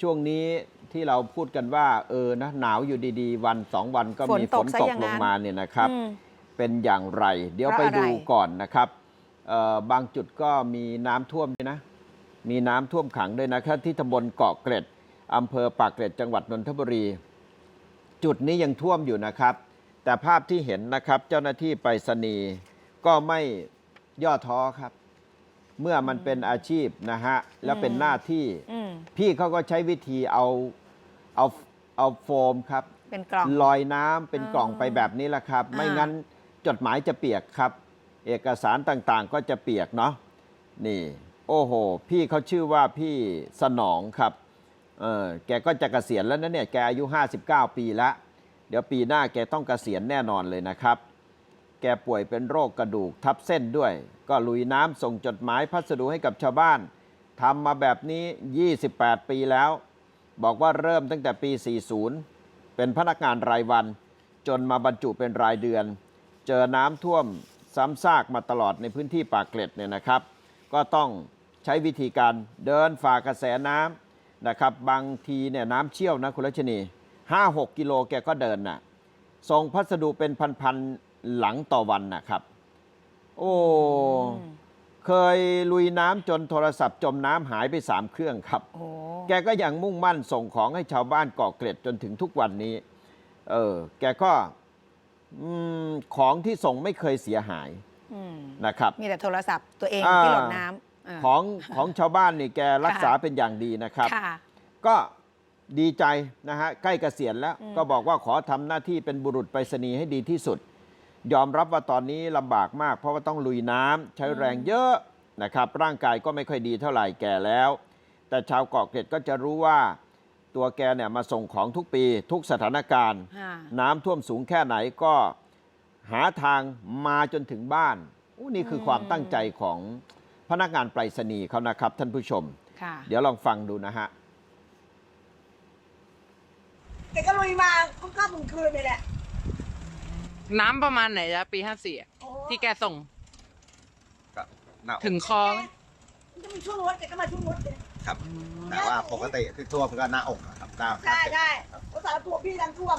ช่วงนี้ที่เราพูดกันว่าเออนะหนาวอยู่ดีๆ วันสองวันก็มีฝนตฝกนซะตอกย่างนั้ลนงมาเนี่ยนะครับอืมเป็นอย่างไร เดี๋ยวเพไปราะอะไรดูก่อนนะครับเอ่อบางจุดก็มีน้ำท่วมด้วยนะ มีน้ำท่วมขังด้วยนะครับ ที่ตำบลเกาะเกร็ดอำเภอปากเกร็ดจังหวัดนนทบุรี จุดนี้ยังท่วมอยู่นะครับ แต่ภาพที่เห็นนะครับเจ้าหน้าที่ไปรษณีย์ก็ไม่ย่อท้อครับ เมื่อมันเป็นอาชีพนะฮะและเป็นหน้าที่ อืม พี่เขาก็ใช้วิธีเอาเอาเอาโฟมครับเป็นกล่อง ลอยน้ำเป็นอ๋อกล่องไปแบบนี้แหละครับไม่อ่างั้งั้นจดหมายจะเปียกครับ เอกสารต่างๆก็จะเปียกเนาะนี่ โอ้โห พี่เขาชื่อว่าพี่สนองครับเออแกก็จะเกษียณแล้วนะเนี่ยแกอายุ 59 ปีแล้วเดี๋ยวปีหน้าแกต้องเกษียณแน่นอนเลยนะครับแกป่วยเป็นโรคกระดูกทับเส้นด้วย ก็ลุยน้ำส่งจดหมายพัสดุให้กับชาวบ้านทำมาแบบนี้ 28 ปีแล้ว บอกว่าเริ่มตั้งแต่ปี 40 เป็นพนักงานรายวัน จนมาบรรจุเป็นรายเดือน เจอน้ำท่วมซ้ำซากมาตลอดในพื้นที่ปากเกร็ดเนี่ยนะครับ ก็ต้องใช้วิธีการเดินฝ่ากระแสน้ำนะครับ บางทีเนี่ยน้ำเชี่ยวนะคุณรัชนี 5-6 กิโลแกก็เดินน่ะส่งพัสดุเป็นพันๆ หลังต่อวันนะครับ โอ้เคยลุยน้ำจนโทรศัพท์จมน้ำหายไปสามเครื่องครับโอ้แกก็ยังมุ่งมั่นส่งของให้ชาวบ้านเกาะเกร็ดจนถึงทุกวันนี้ เออ แกก็อืมของที่ส่งไม่เคยเสียหายอืมนะครับ มีแต่โทรศัพท์ตัวเองอ่าที่หล่นน้ำาของของชาวบ้านนี่แกรักษาค่ะเป็นอย่างดีนะครับค่ะก็ดีใจนะฮะใกล้เกษียณแล้วอืมก็บอกว่าขอทำหน้าที่เป็นบุรุษไปรษณีย์ให้ดีที่สุด ยอมรับว่าตอนนี้ลำบากมาก เพราะว่าต้องลุยน้ำใช้แรงเยอะนะครับร่างกายก็ไม่ค่อยดีเท่าไหร่แก่แล้ว แต่ชาวเกาะเกร็ดก็จะรู้ว่าตัวแกเนี่ยมาส่งของทุกปีทุกสถานการณ์ ค่ะน้ำท่วมสูงแค่ไหนก็หาทางมาจนถึงบ้านอู้นี่คือความตั้งใจของพนักงานไปรษณีย์เขานะครับ ท่านผู้ชม ค่ะเดี๋ยวลองฟังดูนะฮะ แกก็ลุยมาค่ำๆคืนๆเลยแหละ น้ำประมาณไหนจ๊ะปีห้าสี่โอ้ที่แกส่งก็หน้าอกถึงคอไหมมันจะมีช่วงรถแกก็มาช่วงรถเลย ครับ แต่ว่าปกติที่ท่วมก็หน้าอกนะครับหน้าใช่ใช่ภาษาตัวพี่ดันท่วม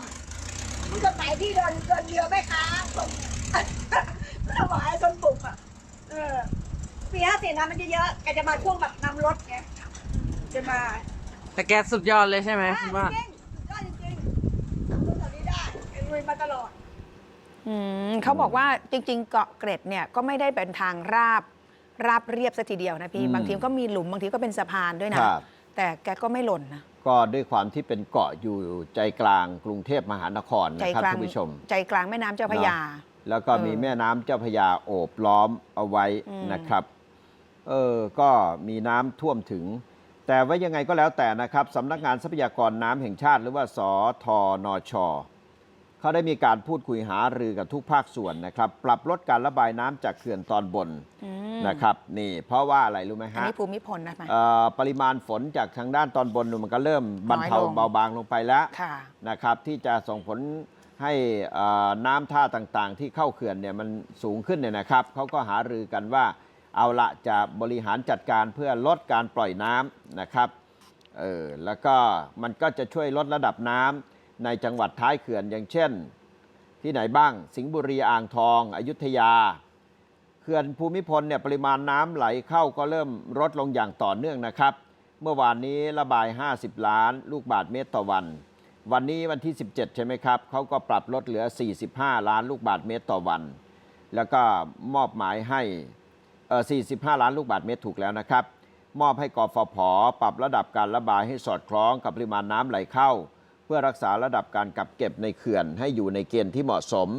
มันจะไหนที่เดินเดินเรือแม่ค้าส่งถวายจนปุกอะ เออปีห้าสี่น้ำมันจะเยอะแกจะมาช่วงแบบนำรถไงจะมาแต่แกสุดยอดเลยใช่ไหมอ่าคุณว่าจริงๆก็จริงๆทำนู่นทำนี้ได้แกลุยมาตลอด อืมเขาบอกว่าจริง ๆ เกาะเกร็ดเนี่ยก็ไม่ได้เป็นทางราบราบเรียบซะทีเดียวนะพี่ อืม บางทีก็มีหลุมบางทีก็เป็นสะพานด้วยนะ ครับ แต่แกก็ไม่หล่นนะ ก็ด้วยความที่เป็นเกาะอยู่ใจกลางกรุงเทพมหานครใจนะครับกลางท่านผู้ชม ใจกลางแม่น้ำเจ้าพระยา แล้วก็มีเออแม่น้ำเจ้าพระยาโอบล้อมเอาไว้อืม นะครับ เออ ก็มีน้ำท่วมถึง แต่ว่ายังไงก็แล้วแต่นะครับสำนักงานทรัพยากรน้ำแห่งชาติหรือว่าสทนช เขาได้มีการพูดคุยหารือกับทุกภาคส่วนนะครับ ปรับลดการระบายน้ำจากเขื่อนตอนบนอืมนะครับนี่เพราะว่าอะไรรู้ไหมอันฮะนี้ภูมิพลนะไหมเอ่อปริมาณฝนจากทางด้านตอนบนมันก็เริ่มบรรเทาน้อยลงเบาบางลงไปแล้วค่ะนะครับ ที่จะส่งผลให้เอ่อน้ำท่าต่างๆ ที่เข้าเขื่อนเนี่ยมันสูงขึ้นเนี่ยนะครับเขาก็หารือกันว่าเอาละจะบริหารจัดการเพื่อลดการปล่อยน้ำนะครับเออแล้วก็มันก็จะช่วยลดระดับน้ำ ในจังหวัดท้ายเขื่อนอย่างเช่น ที่ไหนบ้างสิงห์บุรีอ่างทอง อยุธยาเขื่อนภูมิพลเนี่ยปริมาณน้ำไหลเข้าก็เริ่มลดลงอย่างต่อเนื่องนะครับ เมื่อวานนี้ระบาย 50 ล้าน ลูกบาทเมตรต่อวัน วันนี้วันที่ 17 ใช่ไหมครับเขาก็ปรับลดเหลือ 45 ล้านลูกบาทเมตรต่อวัน แล้วก็มอบหมายให้เออ45 ล้านลูกบาทเมตรถูกแล้วนะครับ มอบให้กฟผปรับระดับการระบายให้สอดคล้องกับปริมาณน้ำไหลเข้า เพื่อรักษาระดับการกักเก็บในเขื่อนให้อยู่ในเกณฑ์ที่เหมาะสม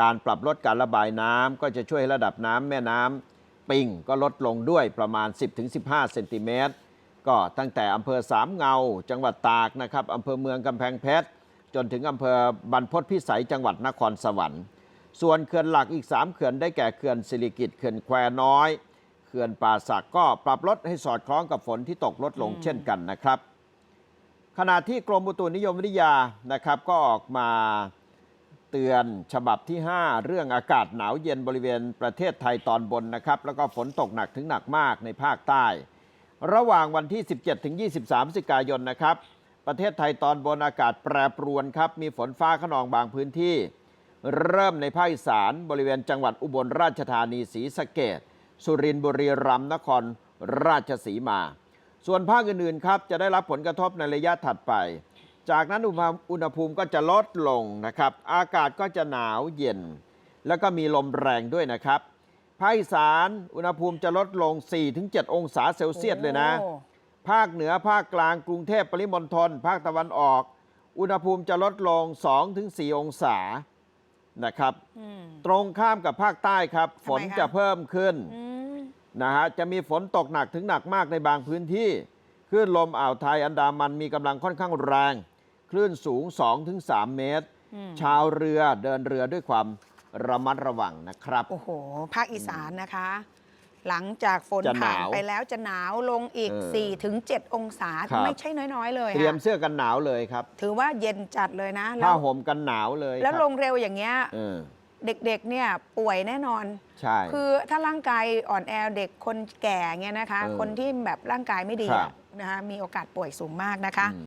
การปรับลดการระบายน้ำก็จะช่วยระดับน้ำแม่น้ำปิงก็ลดลงด้วยประมาณ 10-15 เซนติเมตรก็ตั้งแต่อำเภอสามเงา จังหวัดตากนะครับอำเภอเมืองกำแพงเพชรจนถึงอำเภอบรรพตพิสัยจังหวัดนครสวรรค์ ส่วนเขื่อนหลักอีก 3 เขื่อนได้แก่เขื่อนสิริกิตเขื่อนแควน้อย เขื่อนป่าสักก็ปรับลดให้สอดคล้องกับฝนที่ตกลดลงเช่นกันนะครับ ขณะที่กรมอุตุนิยมวิทยานะครับก็ออกมาเตือนฉบับที่ 5 เรื่องอากาศหนาวเย็นบริเวณประเทศไทยตอนบนนะครับ แล้วก็ฝนตกหนักถึงหนักมากในภาคใต้ ระหว่างวันที่ 17 ถึง 23พฤศจิกายนนะครับ ประเทศไทยตอนบนอากาศแปรปรวนครับ มีฝนฟ้าขนองบางพื้นที่ เริ่มในภาคอีสานบริเวณจังหวัดอุบลราชธานีศรีสะเกดสุรินทร์บุรีรัมย์นครราชสีมา ส่วนภาคอื่นๆครับจะได้รับผลกระทบในระยะถัดไป จากนั้นอุณหอุณหภูมิก็จะลดลงนะครับ อากาศก็จะหนาวเย็น แล้วก็มีลมแรงด้วยนะครับ ภาคอีสานอุณหภูมิจะลดลง 4-7 องศาเซลเซียสเลยนะโอ้ภาคเหนือภาคกลางกรุงเทพปริมณฑลภาคตะวันออก อุณหภูมิจะลดลง 2-4 องศานะครับอืมตรงข้ามกับภาคใต้ครับทำไมฝนคะจะเพิ่มขึ้นอืม นะฮะจะมีฝนตกหนักถึงหนักมากในบางพื้นที่คลื่นลมอ่าวไทยอันดามันมีกำลังค่อนข้างแรง คลื่นสูง 2-3 เมตรอืมชาวเรือเดินเรือด้วยความระมัดระวังนะครับ โอ้โห ภาคอีสานนะคะ หลังจากฝนจะหผ่านาวไปแล้วจะหนาวลงอีก เออ4ถึง7องศา ครับ ไม่ใช่น้อยๆ เลยเตรียมค่ะเสื้อกันหนาวเลยครับถือว่าเย็นจัดเลยนะแล้ผ้าวห่มกันหนาวเลยแล้วคลรับงเร็วอย่างเงี้ย เออ เด็กๆเนี่ยป่วยแน่นอน ใช่ คือถ้าร่างกายอ่อนแอเด็กคนแก่เงี้ยนะคะ เออคนที่แบบร่างกายไม่ดีครัอะบนะคะมีโอกาสป่วยสูงมากนะคะอืม